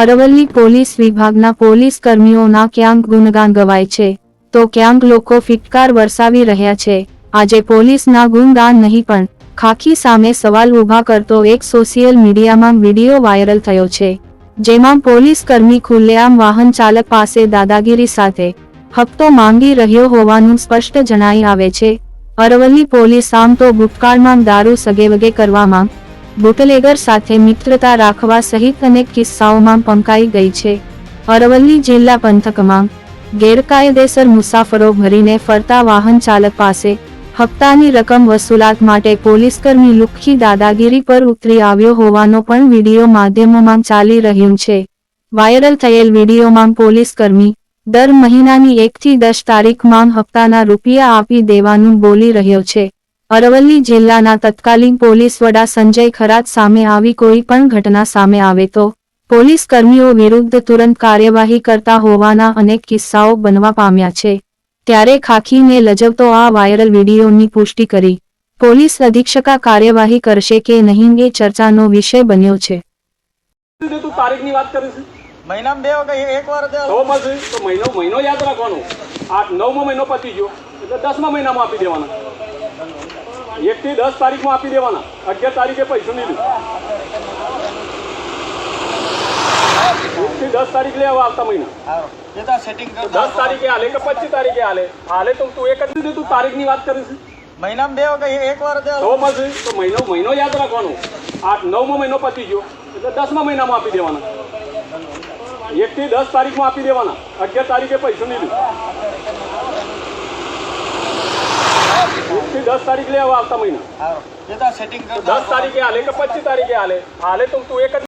Aravalli police વિભાગના police કર્મીઓના ક્યાંક ગુણગાન ગવાય છે. તો ક્યાંક લોકો ફિટકાર વરસાવી રહ્યા છે. આજે પોલીસના ગુણગાન નહીં પણ ખાખી સામે સવાલ ઊભા કરતો એક સોશિયલ મીડિયામાં વીડિયો વાયરલ થયો છે. જેમાં પોલીસ કર્મી ખુલ્લેઆમ વાહન ચાલક પાસે દાદાગીરી સાથે હપ્તો માંગી રહ્યો હોવાનું સ્પષ્ટ જણાઈ આવે છે. અરવલ્લી પોલીસ આમ તો ભૂતકાળમાં દારૂ સગેવગે કરવામાં બુટલેગર સાથે મિત્રતા રાખવા સહિત અનેક કિસ્સાઓમાં પંકાઈ ગઈ છે. અરવલ્લી જિલ્લા પંથકમાં ગેરકાયદેસર મુસાફરો ભરીને ફરતા વાહન ચાલક પાસે હપ્તાની રકમ વસૂલાત માટે પોલીસકર્મી લુખ્ખી દાદાગીરી પર ઉતરી આવ્યો હોવાનો પણ વીડિયો માધ્યમોમાં ચાલી રહ્યું છે. વાયરલ થયેલ વિડીયોમાં પોલીસકર્મી દર મહિનાની એકથી દસ તારીખમાં હપ્તાના રૂપિયા આપી દેવાનું બોલી રહ્યો છે. અરવલ્લી જિલ્લાના તત્કાલીન પોલીસ વડા સંજય ખરાત સામે આવી કોઈ પણ ઘટના સામે આવે તો પોલીસ કર્મીઓ વિરુદ્ધ તુરંત કાર્યવાહી કરતા હોવાના અનેક કિસ્સાઓ બનવા પામ્યા છે. ત્યારે ખાખીને લજવતો આ વાયરલ વિડીયોની પુષ્ટિ કરી પોલીસ અધિક્ષકા કાર્યવાહી કરશે કે નહીં એ ચર્ચાનો વિષય બન્યો છે. તારીખની વાત કરીશ મહિનામાં બે વખત એક વાર તો મળશે તો મહિનો મહિનો યાદ રાખવાનો. આ નવમો મહિનો પતી ગયો. એટલે દસમા મહિનામાં આપી દેવાના. એક થી દસ તારીખમાં આપી દેવાના. અગિયાર તારીખે પૈસા નહીં એક થી દસ તારીખ લે આવો આવતા મહિના. દસ તારીખે હાલે કે પચીસ તારીખે હાલે? હાલે તો તું એક જ દીધું તું તારીખની વાત કરીશ મહિનામાં બે વખત એક વાર દે તો મળશે તો મહિનો મહિનો યાદ રાખવાનો. આઠ નવમો મહિનો પતી ગયો. એટલે દસમા મહિનામાં આપી દેવાના. એક થી દસ તારીખમાં આપી દેવાના. અગિયાર તારીખે પૈસા નહીં એક થી દસ તારીખ લે હવે આવતા મહિના. દસ તારીખે હાલે કે પચીસ તારીખે હાલે હાલે તો તું એક જ